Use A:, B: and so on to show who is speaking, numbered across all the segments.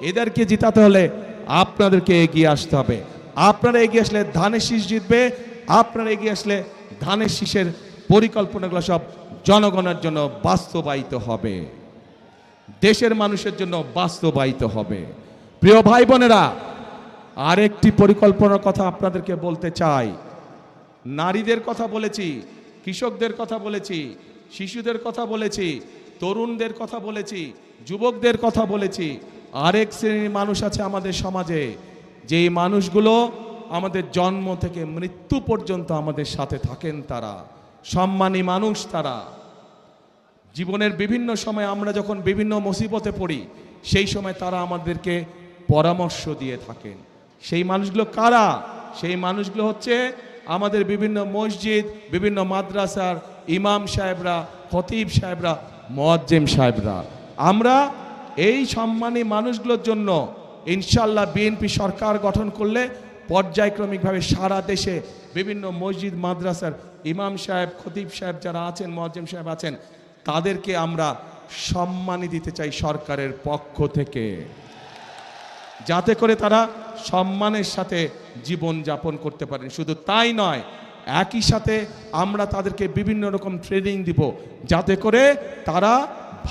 A: এদেরকে জিতাতে হলে আপনাদেরকে এগিয়ে আসতে হবে। আপনারা এগিয়ে আসলে ধানের শীষ জিতবে, আপনারা এগিয়ে আসলে ধানের শীষের পরিকল্পনাগুলো সব জনগণের জন্য বাস্তবায়িত হবে। দেশের মানুষের জন্য বাস্তবায়িত হবে। প্রিয় ভাই বোনেরা আরেকটি পরিকল্পনার কথা আপনাদেরকে বলতে চাই। নারীদের কথা বলেছি, কৃষকদের কথা বলেছি, শিশুদের কথা বলেছি, তরুণদের কথা বলেছি, যুবকদের কথা বলেছি আরেক শ্রেণির মানুষ আছে আমাদের সমাজে, যেই মানুষগুলো আমাদের জন্ম থেকে মৃত্যু পর্যন্ত আমাদের সাথে থাকেন তারা, সম্মানী মানুষ তারা। জীবনের বিভিন্ন সময় আমরা যখন বিভিন্ন মুসিবতে পড়ি, সেই সময় তারা আমাদেরকে পরামর্শ দিয়ে থাকেন। সেই মানুষগুলো কারা? সেই মানুষগুলো হচ্ছে আমাদের বিভিন্ন মসজিদ, বিভিন্ন মাদ্রাসার ইমাম সাহেবরা, খতিব সাহেবরা, মোয়াজ্জেম সাহেবরা। আমরা এই সম্মানী মানুষগুলোর জন্য ইনশাল্লাহ বিএনপি সরকার গঠন করলে পর্যায়ক্রমিকভাবে সারা দেশে বিভিন্ন মসজিদ, মাদ্রাসার ইমাম সাহেব, খতিব সাহেব যারা আছেন, মোয়াজ্জেম সাহেব আছেন, তাদেরকে আমরা সম্মানী দিতে চাই সরকারের পক্ষ থেকে। যাতে করে তারা সম্মানের সাথে জীবন যাপন করতে পারেন। শুধু তাই নয়, একই সাথে আমরা তাদেরকে বিভিন্ন রকম ট্রেনিং দিব, যাতে করে তারা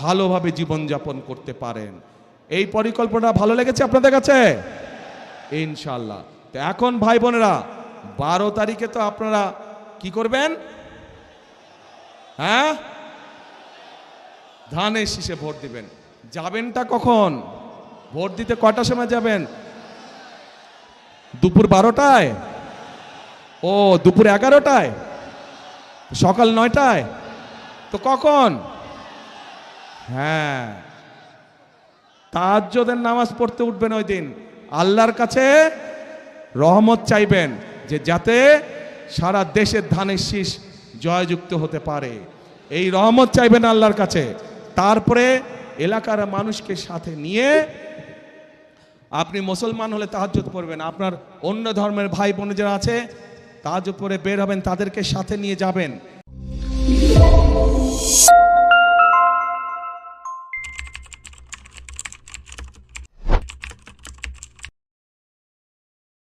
A: ভালোভাবে জীবন যাপন করতে পারেন। এই পরিকল্পনা ভালো লেগেছে আপনাদের কাছে? ইনশাল্লাহ তো এখন ভাই বোনেরা, বারো তারিখে তো আপনারা কি করবেন? হ্যাঁ? ধানের শীষে ভোট দিবেন। যাবেনটা কখন? ভোট দিতে কটার সময় যাবেন? দুপুর বারোটায়? ও, দুপুর এগারোটায়? সকাল নয়টায়? তো কখন? হ্যাঁ। তাজ্জদের নামাজ পড়তে উঠবেন ওই দিন। আল্লাহর কাছে রহমত চাইবেন যে যাতে সারা দেশের ধানের শীষ জয়যুক্ত হতে পারে। এই রহমত চাইবেন আল্লাহর কাছে। তারপরে এলাকার মানুষকে সাথে নিয়ে আপনি মুসলমান হলে তাহাজ্জুদ পড়বেন। আপনার অন্য ধর্মের ভাই বোন যারা আছে, তাহাজ্জুদ পড়ে বের হবেন, তাদেরকে সাথে নিয়ে যাবেন।